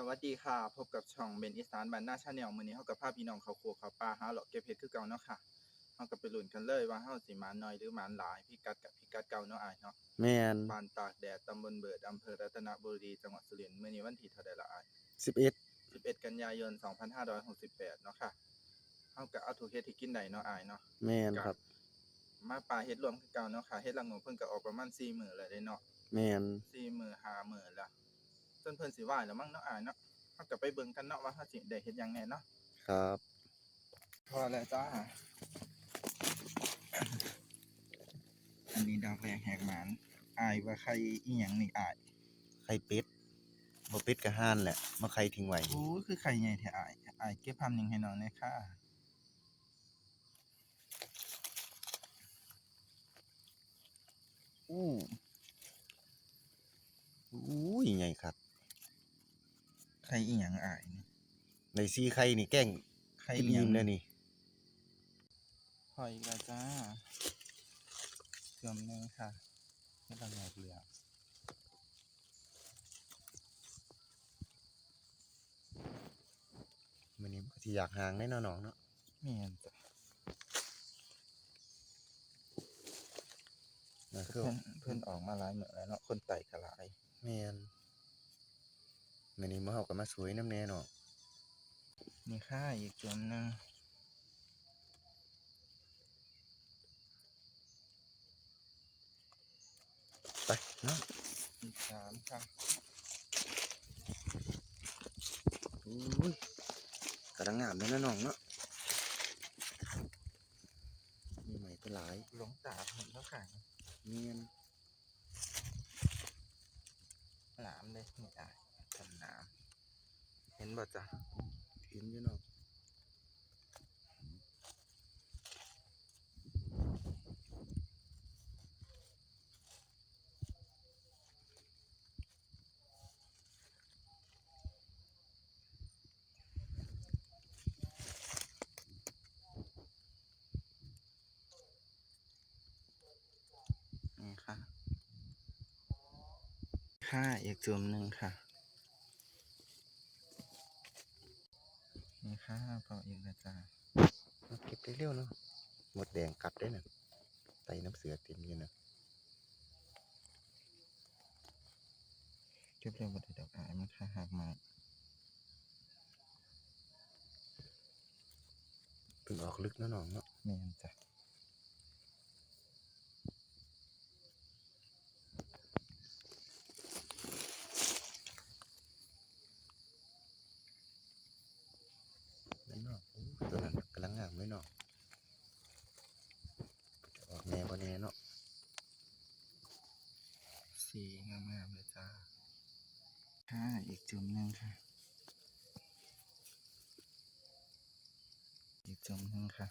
สวัสดีค่ะ พบกับช่องเบนอีสานบ้านหน้าชาแนลมื้อนี้เฮากับพาพี่น้องเขาครัวเขาปลาหาเลาะเก็บเห็ดคือเก่าเนาะค่ะเฮาก็ไปลุ้นกันเลยว่าเฮาสิหมานน้อยหรือหมานหลายพี่กัดกับพี่กัดเก่าเนาะอ้ายเนาะแม่นบ้านตากแดดตำบลเบิดอำเภอรัตนบุรีจังหวัดสุรินทร์มื้อนี้วันที่เท่าใดละอ้ายสิบเอ็ด11 กันยายน 2568เนาะค่ะเฮาก็เอาทุกเฮ็ดที่กินได้เนาะอ้ายเนาะแม่นครับ มาปลาเฮ็ดรวมคือเก่าเนาะค่ะเฮ็ดละโงกเพิ่นก็ออกประมาณ4มื้อแล้วเด้เนาะแม่นสี่หมื่นห้าหมื่นละจ นเพิ่นสิว่าแล้วมั้งเนาะอ่ายเนาะเราก็ไปเบิ่งกันเนาะว่าเฮาสิได้เฮ็ดหยังแหน่เนาะครับพอแล้วจ้า อันนี้ดอกแรกแหกหมานอายว่าใครอีหยังนี่อายไข่เป็ดบ่เป็ดก็ห่านแหละมาไข่ทิ้งไว้โอ้คือไข่ใหญ่แท้อายอายเก็บภาพนิ่งให้น้องหน่อยค่ะอู้อู้ยใหญ่ครับ ไข่อีหยังอายนี่ในซีไข่นี่แกล้งไข่กินอีหยัยิ้งมแล้วนี่พออีกแล้วจ้าเกือมหนึงค่ะไม่ต้องแหกเหลืองมื้อนี้มันก็สิอยากห่างแน่เนาะน้องเนาะแม่นจ้ะนะคือเพิ่นเพิ่นออกมาหลายมื้อแล้วเนาะคนไต่ก็หลาย แม่น มื้อนี้มาเฮาก็มาสวยน้ำแน่เนาะมีค่าอีกจุดหนึ่งไปเนาะอีกสามค่ะอู้ยกำลังงามเลยนะน้องเนาะมีใหม่ตัวหลายหลวงตาเห็นแล้วค่ะแม่น หนามเลยนี่อะทำหนามเห็น บ่จ้ะเห็นอยู่เนาะค่ะอีกจุดหนึ่งค่ะนี่ ค่ะพออีกแล้วจ้ะมาเก็บได้เร็วเนาะหมดแดงกัดได้น่ะไตน้ำเสือเต็มอยู่นะเก็บเร็วบ่ได้ดอกอายมันค่าหักมาเพิ่งออกลึกเนาะน้องเนาะแม่นจ้ะ นั่นเนาะอู้ตัวนั้นกำลังงามเลยเนาะจะออกแน่บ่แน่เนาะ สีงามๆเลยจ้าค่าอีกจุดหนึ่งค่ะ อีก จุดหนึ่งค่ะ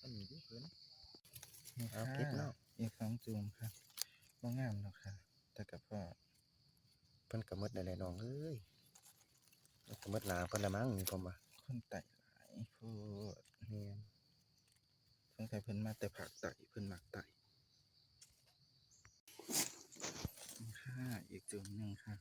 อันนี้ดิเพิ่นนี่เอาค่ะเก็บเนาะอีกสองจูมค่ะว่างามแล้วค่ะ แต่กับพ่อเพิ่นก็หมดได้แล้วน้องเอ้ยมันก็หมดหนาเพิ่นละมั้งนี่ผมว่าคนไต่หลายพูดแม่นเพิ่นใครเพิ่นมาแต่ผักไต่เพิ่นมักไต่นี่ค่ะ อีกจูมหนึ่งค่ะ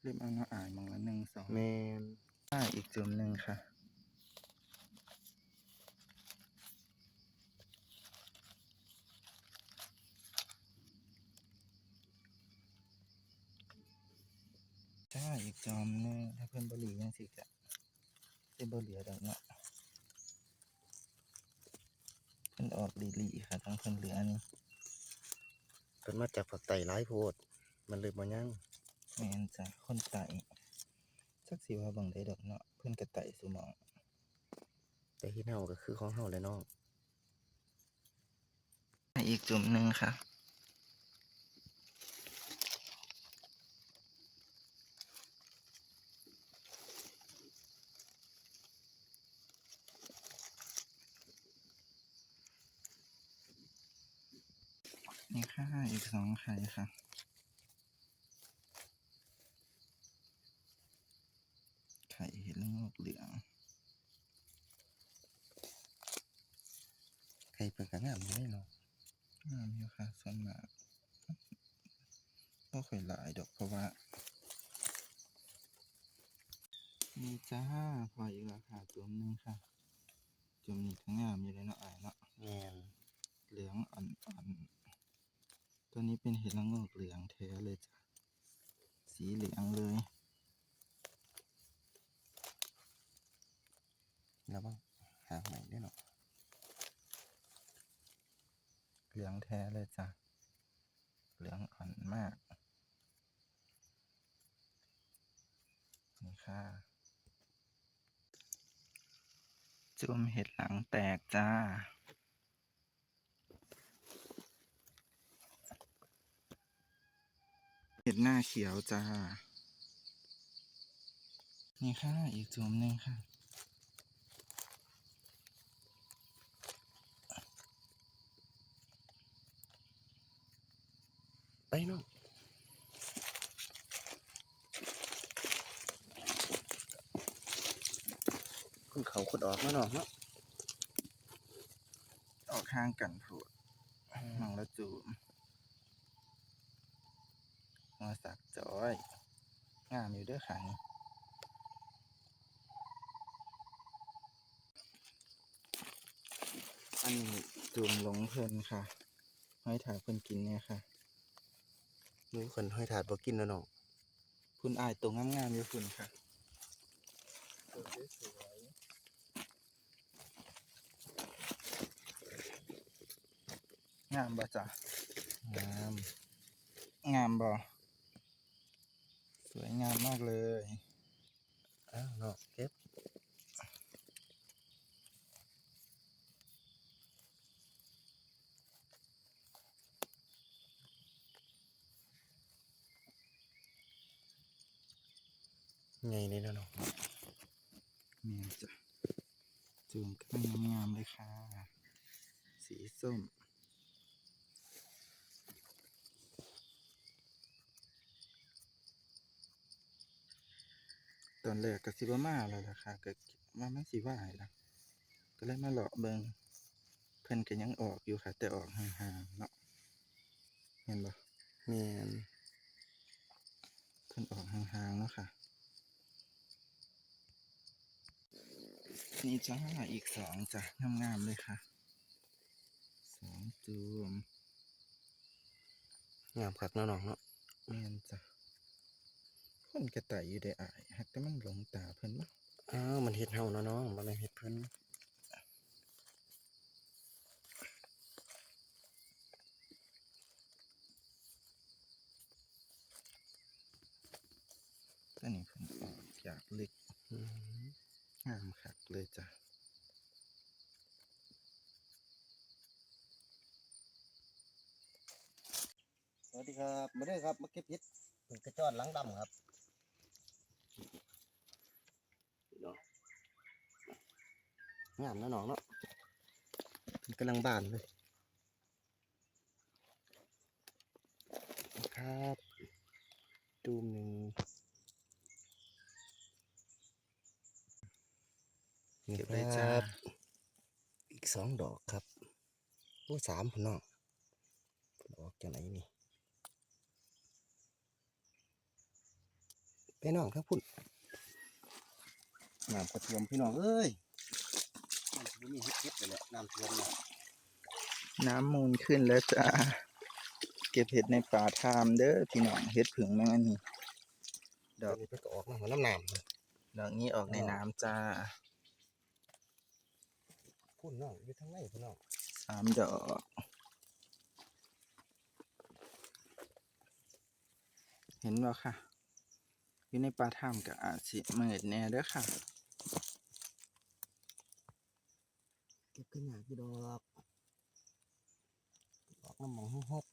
เริ่มเอาเนาะอ่านมองละหนึ่งสองแม่นค่ะอีกจุ่มหนึ่งค่ะใช่อีกจอมหนึงถ้าเพื่อนบริยังสิกะเป็นบริเหลือดอกเนาะ เพิ่นออกดีลีค่ะทั้งเพิ่นเหลืออันนี้เพิ่นมาจากผักไตหลายโพด มันเลยบ่ยังแม่นจ้ะคนไต่สักสิว่าบังได้ดอกเนาะเพิ่นกระไต่สมอง แต่ที่เฮาก็คือของเฮาแหละน้องอีกจุ่มหนึ่งค่ะ นี่ค่ะ อีกสองไข่ค่ะเห็ดละโงกเหลืองใครเป็นกระงามอยู่ได้เนาะงามอยู่ค่ะส่วนมากก็ค่อยหลายดอกเพราะว่านี่จ้าพออีกแล้วค่ะจุ่มหนึงค่ะจุ่มนี่ทั้งงามอยู่เลยเนาะอายเนาะแม่นเหลืองอ่อนๆ ตัวนี้เป็นเห็ดละโงกเหลืองแท้เลยจ้ะ สีเหลืองเลยแล้วบ้างหางใหม่ได้เนาะเหลืองแท้เลยจ้ะ เหลืองอ่อนมาก นี่ค่ะจุ่มเห็ดหลังแตกจ้า เห็ดหน้าเขียวจ้า นี่ค่ะ อีกจุ่มหนึ่งค่ะ ไปเนาะคุณเขาขุดออกมาเนาะเนาะออกข้างกันพูดมองแล้วจูมหัวสักจ อยงามอยู่เด้วยค่ะนี่อันนี้จูมหลงเพลินค่ะให้ถ่ายเพิ่นกินเนี่ยค่ะมือคนห้อยถาดบ่กินแล้วเนาะคุณอายตรงงามๆอยู่คุณค่ะตัวสวยๆงามบ่จ้ะงาม งามบ่ สวยงามมากเลยอ้าวเนาะเก็บไงเลยเนาะเนาะเมียจ้ะจูงก็งามๆเลยค่ะ สีส้ม ตอนแรกก็สิบ่มาแล้วล่ะค่ะก็ว่ามันสิว่าให้ล่ะก็เลยมาเลาะเบิงเพิ่นก็ยังออกอยู่ค่ะ แต่ออกห่างๆเนาะเห็นบ่แม่นเพิ่นออกห่างๆเนาะค่ะ นี่จ้าอีกสองจ้ะงามๆเลยค่ะสองจูมงามคักเนาะน้องเนาะแม่นจ้ะ คนกระต่ายอยู่ได้อายหักแต่มันหลงตาเพิ่นบ่อ้าวมันเฮ็ดเฮาเนาะน้องมันเลยเฮ็ดเพิ่นตัวนี้เพิ่นออกอยากลึกอืมงามคักเลยจ้ะสวัสดีครับ มาเด้อครับ มาเก็บเห็ดเป็นกระจอดหลังดำครับเนาะ งามเนาะน้องเนาะมันกำลังบานเลยครับตูมหนึ่งนี่เก็บคเลยจ้ารับ อีกสองดอกครับโอ้สามพนน้องดอกจากไหนนี่ไปน้องครับพุ่นน้ำกระท่วมพี่น้องเอ้ย น้ำท่วมมีเฮ็ดเก็บเลยแหละน้ำท่วมเนาะน้ำมูลขึ้นแล้วจ้า เก็บเห็ดในป่าทามเด้อพี่น้องเห็ดผึ่งนั่นอันนี้ ดอกนี้เพิ่นก็ออกมาหัวน้ำน้ำเลยดอกนี้ออกในน้ำจ้าพุ่นน้องอยู่ทางไหนพี่น้องสามดอก เห็นบ่ค่ะ อยู่ในป่าถ้ำกับอาจสิมืดแน่เด้อค่ะ เก็บขึ้นหยากี่ดอกดอกน้ำหมองหก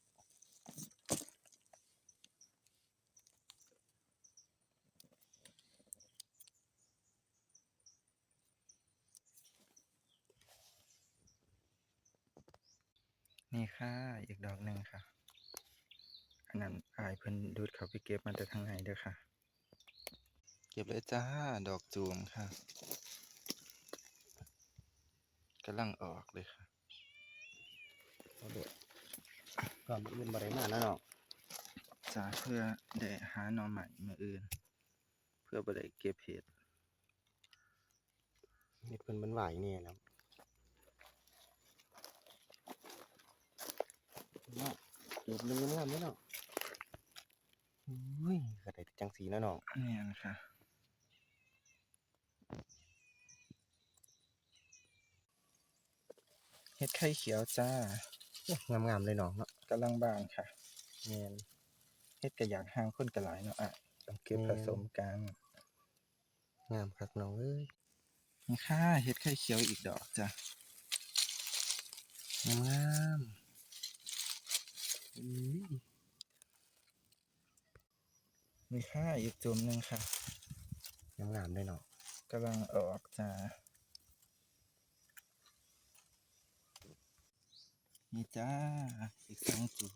นี่ค่ะอีกดอกหนึ่งค่ะ อันนั้นอายเพิ่นดูดเขาไปเก็บมาแต่ทางไหนเด้อค่ะ เก็ก็บเลยจ้า ดอกจูมค่ะกำลังออกเลยค่ะเอาเด็ดก่อนอื่นบ่ได้มานะเนาะจ้าเพื่อได้หาหน่อใหม่มืออื่น เพื่อบ่ได้เก็บเห็ดเฮ็ดเพิ่นมันไหวเนี่ยนะเนาะเก็บนึงงามๆเลยเนาะอุ้ยก็ได้จังสีนะเนาะแม่นค่ะ เห็ดไข่เขียวจ้างามๆเลยเนาะเนาะกำลังบานค่ะแม่นเฮ็ดกระอยากห้างคนกระหลายเนาะอะต้องเก็บแม่ผนสมกันงามคักน้องเอ้ยนี่ค่ะเฮ็ดไข่เขียวอีกดอกจ้ะงามๆอุ้ยนี่ค่ะอีกจุ่มหนึ่งค่ะงามๆเลยเนาะกำลังออกจ้า นี่จ้า อีกสองจุ่ม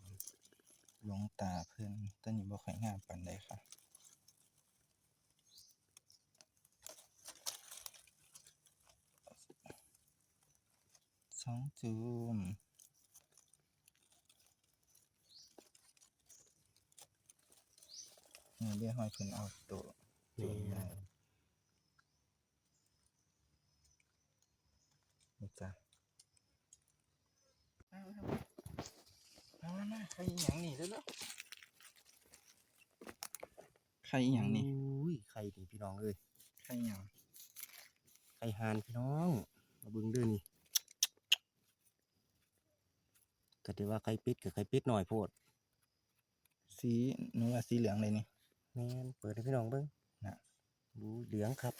ลงตาเพิ่อนต้นนี้บ่ค่อยงามปานใดค่ะสองจุ่มนี่เรียกหอยเพิ่นเอาตัวจุ่มได้นี่จ้ะ เอาเอามาใครอีหยังนี่เด้อเนาะใครอีหยังนี่อุ้ยไข่นี่พี่น้องเอ้ยใครอีหยังไข่หานพี่น้อง มาเบิ่งเด้อนี่ก็ถือว่าไข่ปิดกับไข่ปิดหน่อยโพดสีหนูว่าสีเหลืองเลยนี่แม่นเปิดให้พี่น้องเบิ่งน่ะบูเหลืองครับ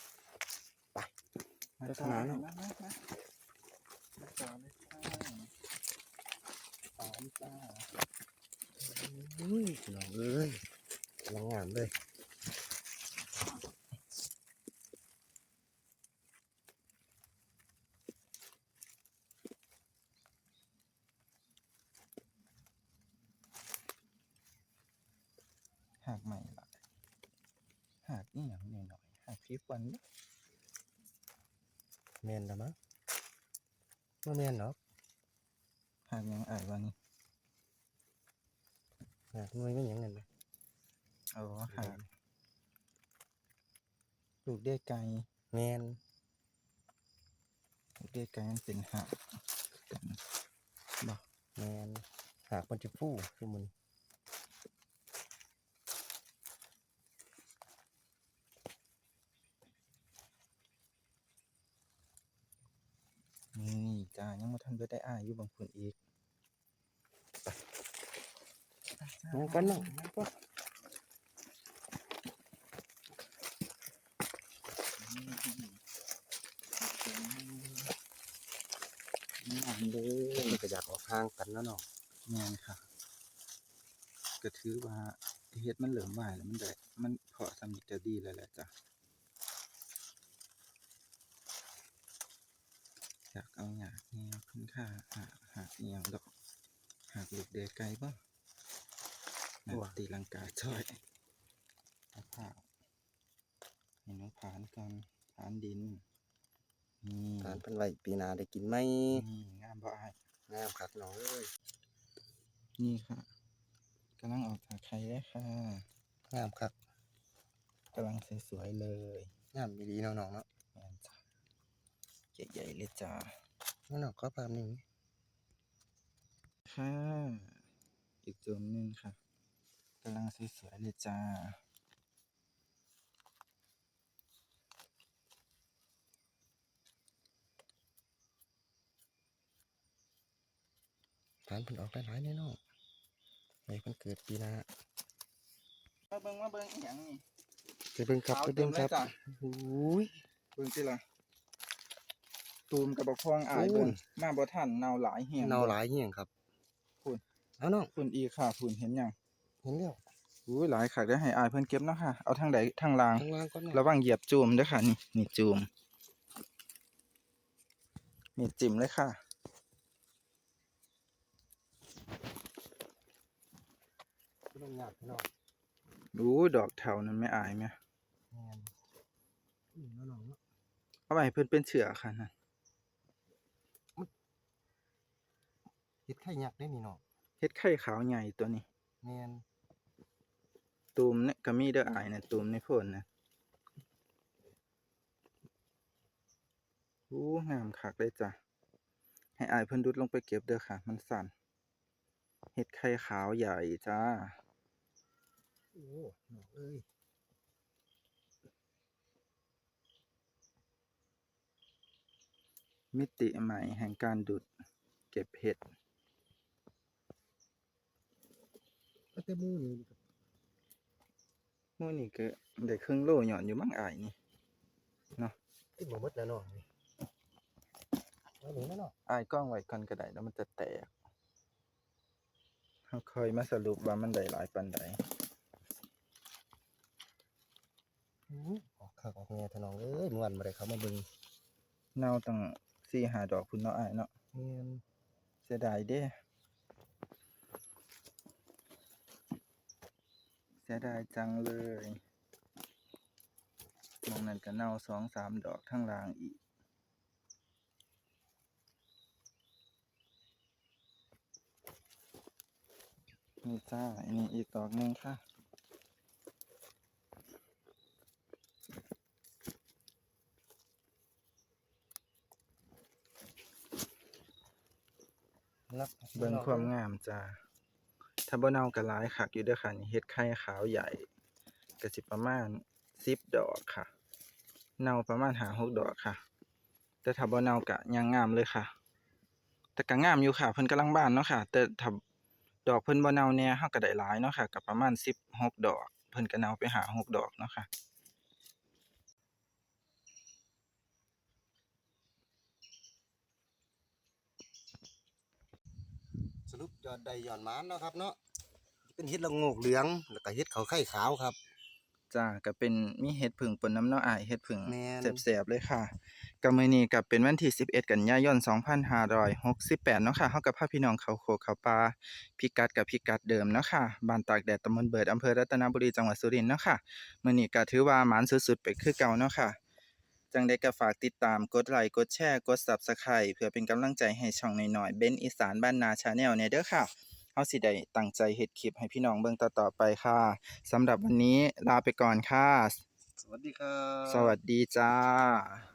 ไป มาลักษจ้าณะเนาะ มามามามาจ้าเลย จ้าสองจ้าอุ้ยพี่น้องเอ้ยกำลังงามเลยหากใหม่ละหากนี่อย่างหน่อยหน่อยๆหากพี่ฟันบ่แม่นละมั้งบ่แม่นหรอกหากหยังอายวันนี้ หากหน่วยมันหยังนั่นนะเอาหากลูกเด้ไก่แม่นลูกเด้ไก่มันเป็นหากกันบ่แม่นหากมันจะฟูคือมันนี่จ้ายังบ่ทันเบิดได้อายอยู่บางคนอีก ไปจ้างั้นกันเนาะงั้นก็นี่อันเด้มันก็อยากออกห่างกันแล้วเนาะแม่นค่ะก็ถือว่าเฮ็ดมันเหลือมไหวแล้วมันได้มันเพาะสำนิจะดีแล้วแหละจ้ะอยากเอาหยากแนวขึ้นค่าหาหากอีหยังดอกหากลูกเดไกลบ่นัก ตีลังกาช่อยเอาผ้าให้น้องผานก่อนผานดินนี่ทานเพิ่นไว้ปีหน้าได้กินไหมนี่งามบ่อายงามคักน้องเอ้ยนี่ค่ะกำลังออกจากไข่แล้วค่ะงามคักกำลังสวยๆเลยงามดีๆเนาะน้องเนาะแม่นจ้ะใหญ่ๆเลยจ้าน้องน้องก็ภาพนี้ค่ะอีกจุ่มหนึ่งค่ะ กำลังสวยๆเลยจ้าทานเพิ่นออกได้หลายแน่เนาะไว้เพิ่นเกิดปีหน้ามาเบิ่งมาเบิ่งอีหยังนี่ ไปเบิ่งครับขาวไปเบิ่งครับเต็มเลยจ้ะอุ้ย เบิ่งสิล่ะตูมกับบักพองอายโอ้ เบิ่งมาบ่ทันเนาหลายแฮงเนาหลายเฮียงครับพูนเอาน้องพุ่นอีกค่ะพุ่นเห็นยัง เห็นแล้วอุ้ยหลายค่ะได้ให้อายเพิ่นเก็บเนาะค่ะ เอาทางใดทางล่างข้างล่างก่อนเนาะระวังเหยียบจูมด้วยค่ะ นี่นี่จูมนี่จิ้มเลยค่ะบ่ต้องยากพี่น้องรู้ดอกเถานั้นไม่อายไหมแม่นเอาไว้ให้เพิ่นเป็นเชื้อค่ะนั่นเฮ็ดไข่ยักษ์ได้นี่เนาะเฮ็ดไข่ขาวใหญ่ตัวนี้ แม่น ตูมเนี่ยก็มีเด้ออายน่ะตูมในโพนน่ะอู้งามคักเลยจ้ะ ให้อายเพิ่นดุดลงไปเก็บเด้อค่ะ มันสั่นเฮ็ดไข่ขาวใหญ่จ้า โอ้หนอกเอ้ยมิติใหม่แห่งการดุดเก็บเห็ดก็แต่ห มูนี่มื้อนี้ก็ได้ครึ่งโลหย่อนอยู่มั้งอายนี่ไอ้บ่หมดแล้วเนาะนี่เอาหนูแล้วเนาะอายกล้องไว้ก่อนก็ได้แล้วมันจะแตกเราค่อยมาสรุปว่ามันได้หลายปานใดอื้อออกคักออกแง่ทะน้องเอ้ยเมื่อวันบ่ได้เข้ามาเบิ่งเน่าตั้ง4-5ดอกพุ่นเนาะอายเนาะแม่นเสียดายเด้ เสียดายจังเลยมองนั้นก็เน่าสองสามดอกทั้งล่างอีก นี่จ้าอันนี้อีกดอกหนึ่งค่ะนักเบิ่งความงามจ้า ถ้าบ่เน่าก็หลายคักอยู่เด้อค่ะนี่เฮ็ดไข่ขาวใหญ่ก็สิประมาณสิบดอกค่ะ เน่าประมาณหกดอกค่ะ แต่ถ้าบ่เน่าก็ยังงามเลยค่ะ แต่ก็งามอยู่ค่ะเพิ่นกำลังบานเนาะค่ะ แต่ถ้าดอกเพิ่นบ่เน่าแน่เฮาก็ได้หลายเนาะค่ะก็ประมาณสิบหกดอก เพิ่นก็เน่าไปหาหกดอกเนาะค่ะ สรุป ยอดได้ยอดหมานเนาะครับเนาะเป็นเฮ็ดละโงกเหลืองแล้วก็เฮ็ดเขาไข่ขาวครับ จ้าก็เป็นมีเห็ดผึ่งปนน้ำเนาะอ้ายเห็ดผึ่งแม่นแซ่บๆเลยค่ะก็มื้อนี้ก็เป็นวันที่ 11 กันยายน 2568เนาะค่ะเฮากับพาพี่น้องเขาโคกเขาปลาพิกัดกับพิกัดเดิมเนาะค่ะบ้านตากแดดตำบลเบิดอำเภอรัตนบุรีจังหวัดสุรินทร์เนาะค่ะมื้อนี้ก็ถือว่าหมานสุดๆไปคือเก่าเนาะค่ะ จังใดก็ฝากติดตามกดไลค์กดแชร์กด Subscribe เพื่อเป็นกำลังใจให้ช่องน้อยๆเบนอีสานบ้านนาชาแนลเนี่ยเด้อค่ะเฮาสิได้ตั้งใจเฮ็ดคลิปให้พี่น้องเบิ่งต่อๆไปค่ะสำหรับวันนี้ลาไปก่อนค่ะ สวัสดีครับ สวัสดีจ้า